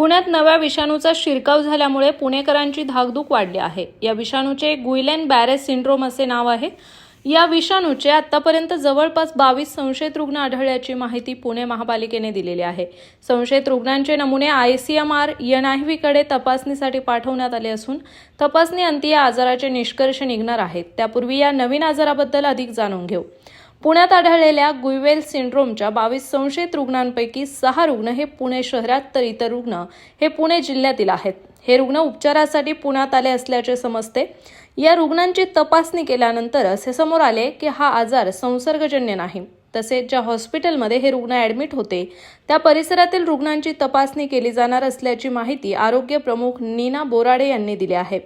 पुण्यात नव्या विषाणूचा शिरकाव झाल्यामुळे पुणेकरांची धाकधूक वाढली आहे. या विषाणूचे गुइलेन बॅरेस सिंड्रोम असे नाव आहे. या विषाणूचे आतापर्यंत जवळपास बावीस संशयित रुग्ण आढळल्याची माहिती पुणे महापालिकेने दिलेली आहे. संशयित रुग्णांचे नमुने आय सी एम आर एनआयव्हीकडे तपासणीसाठी पाठवण्यात आले असून तपासणी अंती या आजाराचे निष्कर्ष निघणार आहेत. त्यापूर्वी या नवीन आजाराबद्दल अधिक जाणून घेऊ. पुण्यात आढळलेल्या गुईवेल सिंड्रोमच्या बावीस संशयित रुग्णांपैकी सहा रुग्ण हे पुणे शहरात तर इतर रुग्ण हे पुणे जिल्ह्यातील आहेत. हे रुग्ण उपचारासाठी पुण्यात आले असल्याचे समजते. या रुग्णांची तपासणी केल्यानंतर असे समोर आले की हा आजार संसर्गजन्य नाही. तसेच ज्या हॉस्पिटलमध्ये हे रुग्ण ॲडमिट होते त्या परिसरातील रुग्णांची तपासणी केली जाणार असल्याची माहिती आरोग्य प्रमुख नीना बोराडे यांनी दिली आहे.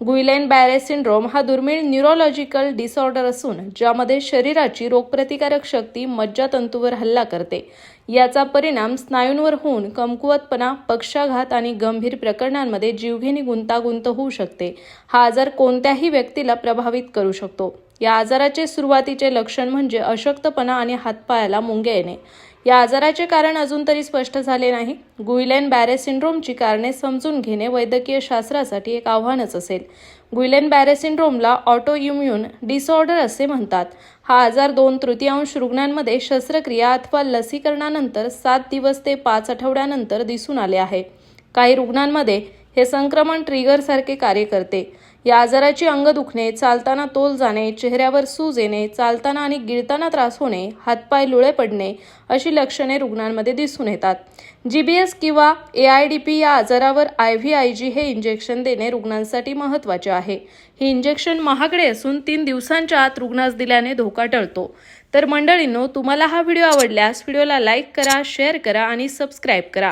गुइलेन बॅरे सिंड्रोम हा दुर्मिळ न्यूरोलॉजिकल डिसऑर्डर असून ज्यामध्ये शरीराची रोगप्रतिकारक शक्ती मज्जातंतूवर हल्ला करते. याचा परिणाम स्नायूंवर होऊन कमकुवतपणा पक्षाघात आणि गंभीर प्रकरणांमध्ये जीवघेणी गुंतागुंत होऊ शकते. हा आजार कोणत्याही व्यक्तीला प्रभावित करू शकतो. या आजाराचे सुरुवातीचे लक्षण म्हणजे अशक्तपणा आणि हातपायाला मुंग्या येणे. या आजाराचे कारण अजून तरी स्पष्ट झाले नाही. गुइलेन बॅरे सिंड्रोमची कारणे समजून घेणे वैद्यकीय शास्त्रासाठी एक आव्हानच असेल. गुइलेन बॅरे सिंड्रोमला ऑटो इम्युन डिसऑर्डर असे म्हणतात. हा आजार दोन तृतीयांश रुग्णांमध्ये शस्त्रक्रिया अथवा लसीकरणानंतर सात दिवस ते पाच आठवड्यानंतर दिसून आले आहे. काही रुग्णांमध्ये हे संक्रमण ट्रिगरसारखे कार्य करते. या आजाराची अंग दुखणे चालताना तोल जाणे चेहऱ्यावर सूज येणे चालताना आणि गिळताना त्रास होणे हातपाय लुळे पडणे अशी लक्षणे रुग्णांमध्ये दिसून येतात. जी बी एस किंवा ए आय डी पी या आजारावर आय व्ही आय जी हे इंजेक्शन देणे रुग्णांसाठी महत्त्वाचे आहे. हे इंजेक्शन महागडे असून तीन दिवसांच्या आत रुग्णास दिल्याने धोका टळतो. तर मंडळींनो तुम्हाला हा व्हिडिओ आवडल्यास व्हिडिओला लाईक करा शेअर करा आणि सबस्क्राईब करा.